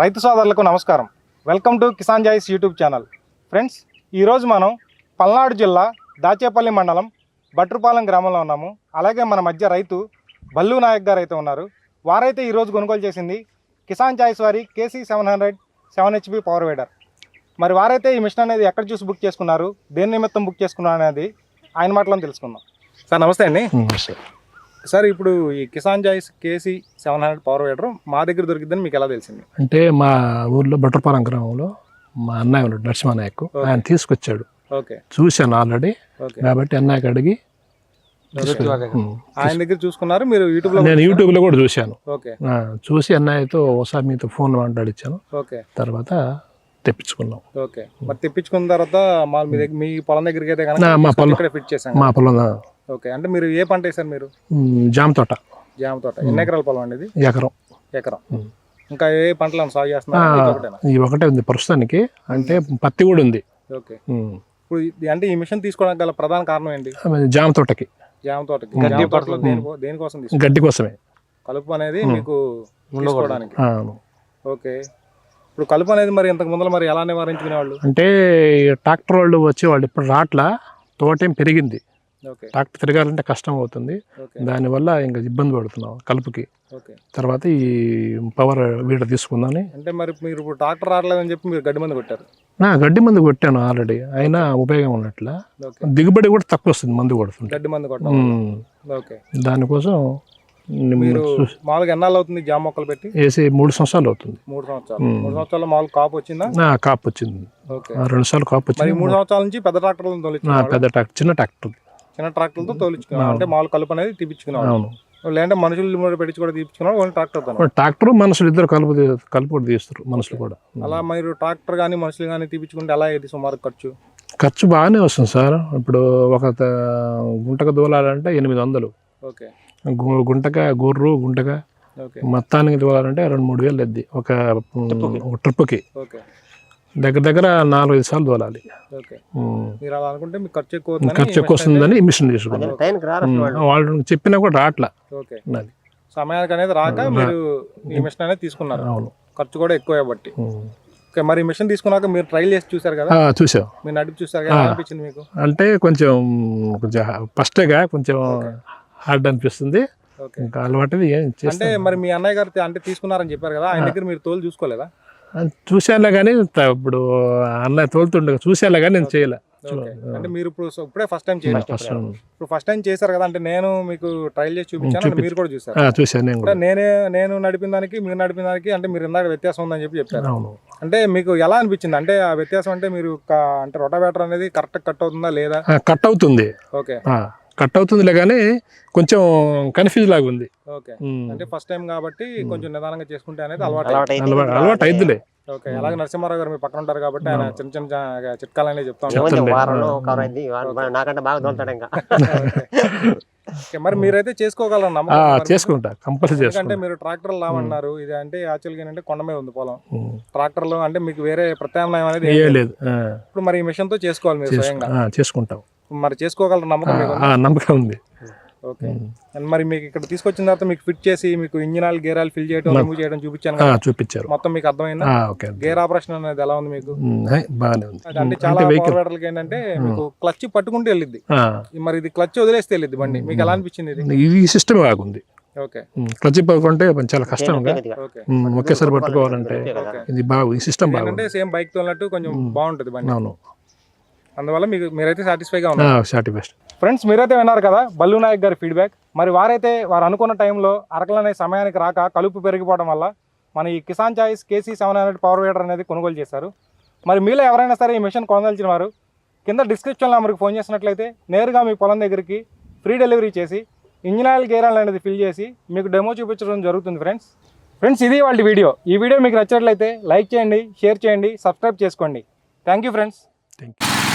రైతు సోదరులకు నమస్కారం. Welcome to Kisan Choice YouTube channel. Friends ఈరోజు మనం పల్నాడు జిల్లా దాచేపల్లి మండలం బట్రుపాలెం గ్రామంలో ఉన్నాము. అలాగే మన మధ్య రైతు బల్లు నాయక్ గారు అయితే ఉన్నారు. వారైతే ఈరోజు కొనుగోలు చేసింది కిసాన్ చాయిస్ వారి KC seven hundred seven HP power weeder. మరి వారైతే ఈ మిషన్ అనేది ఎక్కడ చూసి బుక్ చేసుకున్నారు? దేని నిమిత్తం బుక్ చేసుకున్నారు అనేది ఆయన మాటలో తెలుసుకుందాం. సార్ నమస్తే అండి. సార్ ఇప్పుడు ఈ Kisan Choice KC seven hundred power weeder మా దగ్గర దొరికిద్దని మీకు ఎలా తెలిసింది? అంటే మా ఊర్లో బట్రపాలెం గ్రామంలో మా అన్నయ్య ఉన్నాడు నరసింహనాయక్ ఆయన తీసుకొచ్చాడు. ఓకే. చూశాను ఆల్రెడీ. ఓకే. కాబట్టి అన్నయ్యకి అడిగి. ఆయన దగ్గర చూసుకున్నారు మీరు యూట్యూబ్లో నేను యూట్యూబ్లో కూడా చూశాను. ఓకే. చూసి అన్నయ్యతో ఒకసారి మీతో ఫోన్ మాట్లాడిచ్చాను. ఓకే. తర్వాత తెప్పించుకున్నాం. ఓకే. మరి తెప్పించుకున్న తర్వాత మా మీ దగ్గర మీ పొలం దగ్గరికి అయితే మా పొలం. ఫిట్ చేసాం మా పొలం ఓకే. అంటే మీరు ఏ పంట వేసారు మీరు? జామ తోట. జామ తోట. ఎన్ని ఎకరాల పొలం అండి ఇది? ఎకరం. ఎకరం. ఇంకా ఏ పంటలను సాగు చేస్తున్నారు? ఇది ఒకటే ఉంది ప్రస్తుతానికి. అంటే పత్తి కూడా ఉంది. ఓకే. ఇప్పుడు అంటే ఈ మిషన్ తీసుకోవడానికి గల ప్రధాన కారణం ఏంటి? జామ తోటకి. జామ తోటకి. జామ తోటలో దేనికో దేనికోసం తీసుకు గడ్డి కోసమే. కలుపు అనేది మీకు తీసుకోవడానికి. ఆ, ఓకే. ఇప్పుడు కలుపు అనేది మరి ఇంతకు ముందర మరి ఎలా నివారించుకునేవాళ్ళు? అంటే ట్రాక్టర్ వాళ్ళు వచ్చేవాళ్ళు ఇప్పుడు రాట్ల తోటేం పెరిగింది. ట్రాక్టర్ తిరగాలంటే కష్టం అవుతుంది. దానివల్ల ఇంకా ఇబ్బంది పడుతున్నాం కలుపుకి. తర్వాత ఈ పవర్ వీడ తీసుకుందామని. అంటే మరి మీరు ట్రాక్టర్ రావట్లేదని చెప్పి మీరు గడ్డి మంది కొట్టారు? నా గడ్డి మందు కొట్టాను ఆల్రెడీ. అయినా ఉపయోగం ఉన్నట్ల. దిగుబడి కూడా తక్కువ వస్తుంది మందు కొడుతుంది గడ్డి మంది. ఓకే. దానికోసం మీరు మామూలుగా ఎన్నాళ్ళు అవుతుంది జామ మొక్కలు పెట్టి? వేసి మూడు సంవత్సరాలు అవుతుంది. మూడు సంవత్సరాలు. మూడు సంవత్సరాలు మామూలు కాపు వచ్చిందా? కాపు వచ్చింది. రెండు సార్లు కాపు వచ్చింది. మూడు సంవత్సరాల నుంచి పెద్ద తోలించుకున్నాడు పెద్ద ట్రాక్టర్ చిన్న ట్రాక్టర్. చిన్న ట్రాక్టర్లతో తోలించుకున్నాడు అంటే మామూలు కలుపు అనేది తీపించుకున్నాడు అవును. లేదంటే మనుషులు కూడా పెట్టించి కూడా తీపించుకున్నాడు ఓన్లీ ట్రాక్టర్తో ట్రాక్టర్ మనుషులు ఇద్దరు కలుపు కలుపు తీస్తారు మనుషులు కూడా. అలా మీరు ట్రాక్టర్ కానీ మనుషులు కానీ తీపించుకుంటే ఎలా అయ్యేది సుమారు ఖర్చు? ఖర్చు బాగానే వస్తుంది సార్. ఇప్పుడు ఒక గుంటక దూలాలంటే ఎనిమిది వందలు. ఓకే. గుంటక గుర్రు గుంటక ఓకే. మొత్తానికి దూలాలంటే రెండు మూడు వేలు ఎద్ది ఒక ట్రిప్కి ఓకే. దగ్గర దగ్గర నాలుగు ఐదు సార్లు దూలాలి ఓకే. ఉమ్. మీరు అలా అనుకుంటే మీకు ఖర్చు ఎక్కువ అవుతుందని ఖర్చు ఎక్కువ వస్తుందని మిషన్ తీసుకున్నాం. టైంకి రారు అసలు వాళ్ళు. చెప్పినా కూడా రావట్లా ఓకే. నాది. సమయానికి అనేది రాక మీరు ఈ మిషన్ అనేది తీసుకున్నారు. అవును. ఖర్చు కూడా ఎక్కువ బట్టి. ఓకే మరి మిషన్ తీసుకున్నాక మీరు ట్రైల్ చేసి చూసారు కదా? చూసాం. మీరు నడిపి చూసారు కదా అనిపించింది మీకు? అంటే కొంచెం కొంచెం ఫస్ట్గా కొంచెం హార్డ్ అనిపిస్తుంది. ఓకే. ఇంకా అలవాటు అంటే చేస్తాం. మరి మీ అన్నయ్య గారు అంటే తీసుకున్నారని చెప్పారు కదా ఆయన దగ్గర మీరు తోలు చూసుకోలేదా? చూసానులే కానీ ఇప్పుడు అన్నయ్య తోలుతుండే చూసానులే కానీ నేను చేయలే. అంటే మీరు ఇప్పుడు ఇప్పుడే ఫస్ట్ టైం చేయాలి ఇప్పుడు ఫస్ట్ టైం చేశారు కదా అంటే నేను మీకు ట్రైల్ చేసి చూపించాను మీరు కూడా చూసారు చూసాను నేను నేనే నేను నడిపిన దానికి మీరు నడిపిన దానికి అంటే మీరు ఇందాక వ్యత్యాసం ఉందని చెప్పి చెప్పారు. అంటే మీకు ఎలా అనిపించింది? అంటే ఆ వ్యత్యాసం అంటే మీరు అంటే రొటావేటర్ అనేది కరెక్ట్ కట్ అవుతుందా లేదా? కట్ అవుతుంది. ఓకే. కట్ అవుతుందిలే కానీ కొంచెం కన్ఫ్యూజ్ లాగా ఉంది. ఓకే. అంటే ఫస్ట్ టైం కాబట్టి కొంచెం నిదానంగా చేసుకుంటే అనేది అలవాటు అలవాటు అయిద్దిలే. ఓకే. అలాగే నరసింహారావు గారు మీ పక్కన ఉంటారు కాబట్టి ఆయన చిన్న చిన్న చిట్కాలు అనేది చెప్తా. ఉంటారు ఏముంది, చెప్తుండే. వారంలో కవర్ అయింది. వాడు నాకంటే బాగా దొరుకుతాడు ఇంకా. ఓకే, మరి మీరైతే చేసుకోగలరు? చేసుకుంటా. కంపల్సరీ ఎందుకంటే చేసుకుంటా. మీరు ట్రాక్టర్ లావన్నారు. ఇది అంటే యాక్చువల్గా ఏంటంటే కొండ మీద ఉంది పొలం. ట్రాక్టర్లో అంటే మీకు వేరే ప్రత్యామ్నాయం అనేది లేదు. ఇప్పుడు మరి ఈ మిషన్తో చేసుకోవాలి మీరు స్వయంగా. ఆ, చేసుకుంటాం. మరి చేసుకోగలరు నమ్మకం నమ్మకం ఉంది. ఓకే. అండ్ మరి మీకు ఇక్కడ తీసుకొచ్చిన తర్వాత మీకు ఫిట్ చేసి మీకు engine oil gear oil fill చేయడం రిమూవ్ చేయడం చూపించాను చూపించారు. మొత్తం మీకు అర్థమైందా? ఆ, ఓకే గేర్ ఆపరేషన్ అనేది ఎలా ఉంది మీకు? బాగానే ఉంది. అంటే చాలా వెహికల్ ఏంటంటే మీకు క్లచ్ పట్టుకుంటూ వెళ్ళిద్ది. ఆ, మరి ఇది క్లచ్ వదిలేస్తే వెళ్ళిద్ది బండి. మీకు ఎలా అనిపించింది ఇది? ఇది? సిస్టమ్ బాగుంది. ఓకే. క్లచ్ పట్టుకుంటే చాలా కష్టంగా. ఒకేసారి పట్టుకోవాలంటే ఇది బాగు ఈ సిస్టమ్ బాగుంది. సేమ్ బైక్ తోలినట్టు కొంచెం బాగుంటుంది బండి. అవును. అందువల్ల మీకు మీరైతే సాటిస్ఫైగా ఉన్నారు. బెస్ట్ ఫ్రెండ్స్ మీరైతే విన్నారు కదా బల్లు నాయక్ గారి ఫీడ్బ్యాక్ మరి వారైతే వారు అనుకున్న టైంలో అరకలు అనే సమయానికి రాక కలుపు పెరిగిపోవడం వల్ల మన ఈ Kisan Choice KC seven hundred power weeder అనేది కొనుగోలు చేశారు. మరి మీలో ఎవరైనా సరే ఈ మిషన్ కొనదలిచిన వారు కింద డిస్క్రిప్షన్ నెంబర్కి ఫోన్ చేసినట్లయితే నేరుగా మీ పొలం దగ్గరికి ఫ్రీ డెలివరీ చేసి ఇంజిన్ ఆయిల్ గేర్ ఆయిల్ అనేది ఫిల్ చేసి మీకు డెమో చూపించడం జరుగుతుంది ఫ్రెండ్స్ ఫ్రెండ్స్ ఇది వాళ్ళ వీడియో. ఈ వీడియో మీకు నచ్చినట్లయితే లైక్ చేయండి షేర్ చేయండి సబ్స్క్రైబ్ చేసుకోండి. Thank you friends thank you